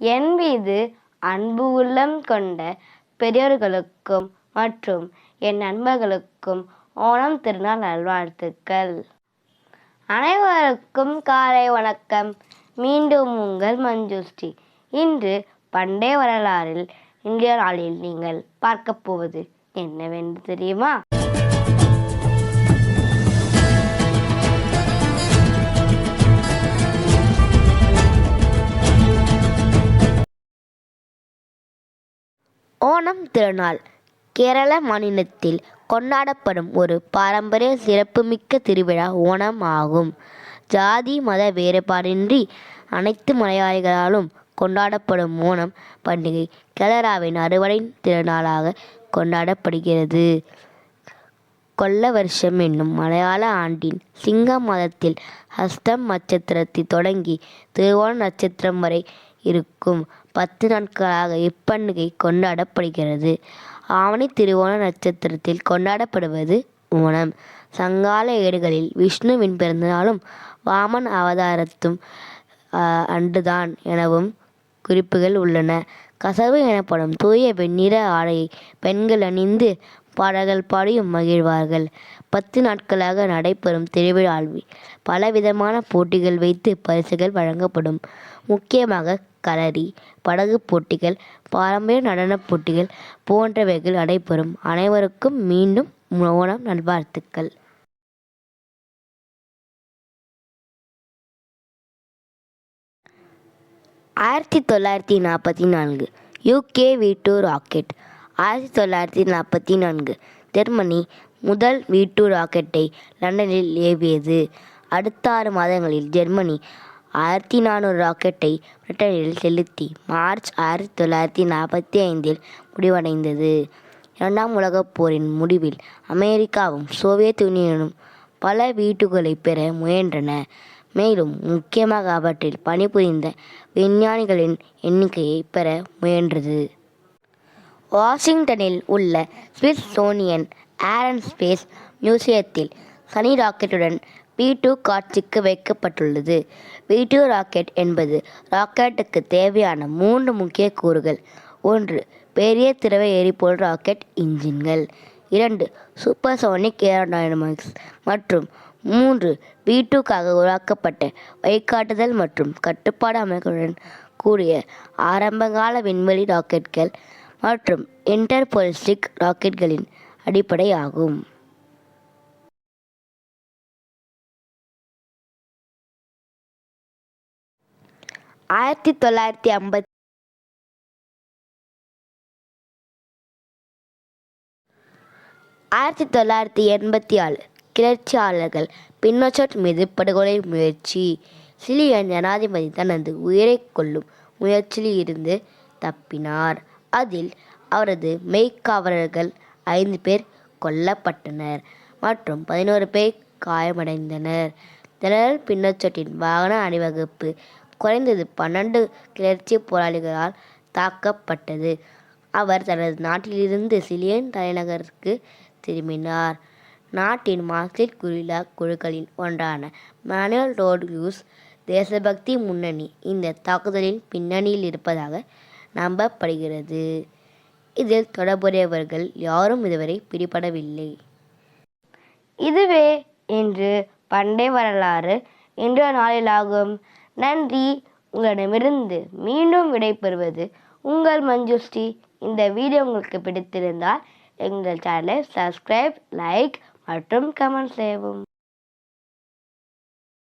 என் மீது அன்பு உள்ளம் கொண்ட பெரியோர்களுக்கும் மற்றும் என் நண்பர்களுக்கும் ஓணம் திருநாள் நல்வாழ்த்துக்கள். அனைவருக்கும் காலை வணக்கம். மீண்டும் உங்கள் மஞ்சுஸ்ரீ. இன்று பண்டைய வரலாறில் இந்திய நாளில் நீங்கள் பார்க்க போவது என்னவென்று தெரியுமா? ஓணம் திருநாள். கேரள மாநிலத்தில் கொண்டாடப்படும் ஒரு பாரம்பரிய சிறப்புமிக்க திருவிழா ஓணம் ஆகும். ஜாதி மத வேறுபாடின்றி அனைத்து மலையாளிகளாலும் கொண்டாடப்படும் ஓணம் பண்டிகை கேரளாவின் அறுவடை திருநாளாக கொண்டாடப்படுகிறது. கொல்ல வருஷம் என்னும் மலையாள ஆண்டின் சிங்க மாதத்தில் ஹஸ்தம் நட்சத்திரத்தை தொடங்கி திருவோண நட்சத்திரம் வரை இருக்கும். பத்து நாட்களாக இப்பண்டிகை கொண்டாடப்படுகிறது. ஆவணி திருவோண நட்சத்திரத்தில் கொண்டாடப்படுவது ஓணம். சங்கால ஏடுகளில் விஷ்ணுவின் பிறந்தநாளும் வாமன் அவதாரத்தும் அன்றுதான் எனவும் குறிப்புகள் உள்ளன. கசவு எனப்படும் தூய வெண்ணிற ஆடையை பெண்கள் அணிந்து பாடல்கள் பாடியும் மகிழ்வார்கள். பத்து நாட்களாக நடைபெறும் திருவிழாவில் பலவிதமான போட்டிகள் வைத்து பரிசுகள் வழங்கப்படும். முக்கியமாக களரி படகு போட்டிகள் பாரம்பரிய நடனப் போட்டிகள் போன்றவைகள் நடைபெறும். அனைவருக்கும் மீண்டும் ஓணம் நல்வாழ்த்துக்கள். ஆயிரத்தி தொள்ளாயிரத்தி நாற்பத்தி நான்கு யூகே வி டூ ராக்கெட் ஆயிரத்தி தொள்ளாயிரத்தி நாற்பத்தி நான்கு ஜெர்மனி முதல் வீட்டு ராக்கெட்டை லண்டனில் ஏவியது. அடுத்த ஆறு மாதங்களில் ஜெர்மனி ஆயிரத்தி நானூறு ராக்கெட்டை பிரிட்டனில் செலுத்தி மார்ச் ஆயிரத்தி தொள்ளாயிரத்தி நாற்பத்தி ஐந்தில் முடிவடைந்தது. இரண்டாம் உலகப் போரின் முடிவில் அமெரிக்காவும் சோவியத் யூனியனும் பல வீட்டுகளை பெற முயன்றன. மேலும் முக்கியமாக அவற்றில் பணிபுரிந்த விஞ்ஞானிகளின் எண்ணிக்கையை பெற முயன்றது. வாஷிங்டனில் உள்ள ஸ்மித்சோனியன் ஏர் அண்ட் ஸ்பேஸ் மியூசியத்தில் சனி ராக்கெட்டுடன் வி டூ காட்சிக்கு வைக்கப்பட்டுள்ளது. வி டூ ராக்கெட் என்பது ராக்கெட்டுக்கு தேவையான மூன்று முக்கிய கூறுகள். ஒன்று பெரிய திரவ எரிபொருள் ராக்கெட் இன்ஜின்கள் இரண்டு சூப்பர்சோனிக் ஏரோடைனமிக்ஸ் மற்றும் மூன்று வி டூக்காக உருவாக்கப்பட்ட வழிகாட்டுதல் மற்றும் கட்டுப்பாடு அமைப்புடன் கூடிய ஆரம்பகால விண்வெளி ராக்கெட்கள் மற்றும் இன்டர்போலிஸ்டிக் ராக்கெட்களின் அடிப்படை ஆகும். ஆயிரத்தி தொள்ளாயிரத்தி ஐம்பத்தி ஆயிரத்தி தொள்ளாயிரத்தி எண்பத்தி ஆறு கிளர்ச்சியாளர்கள் பின்னோச்சட் மீது படுகொலை முயற்சி. சிலியன் ஜனாதிபதி தனது உயிரை கொள்ளும் முயற்சியில் இருந்து தப்பினார். அதில் அவரது மெய்க்காவலர்கள் ஐந்து பேர் கொல்லப்பட்டனர் மற்றும் பதினோரு பேர் காயமடைந்தனர். ஜெனரல் பின்னோச்சட்டின் வாகன அணிவகுப்பு குறைந்தது பன்னெண்டு கிளர்ச்சி போராளிகளால் தாக்கப்பட்டது. அவர் தனது நாட்டிலிருந்து சிலியன் தலைநகருக்கு திரும்பினார். நாட்டின் மார்க்சிஸ்ட் குரிலா குழுக்களில் ஒன்றான மேனுவல் ரோட்ரியூஸ் தேசபக்தி முன்னணி இந்த தாக்குதலின் பின்னணியில் இருப்பதாக நம்பப்படுகிறது. இதில் தொடர்புடையவர்கள் யாரும் இதுவரை பிடிபடவில்லை. இதுவே இன்று பண்டை வரலாறு. இன்றைய நாளிலாகும் நன்றி. உங்களிடமிருந்து மீண்டும் விடைபெறுவது உங்கள் மஞ்சுஸ்ரீ. இந்த வீடியோ உங்களுக்கு பிடித்திருந்தால் எங்கள் சேனலை சப்ஸ்கிரைப் லைக் மற்றும் கமெண்ட் செய்யவும்.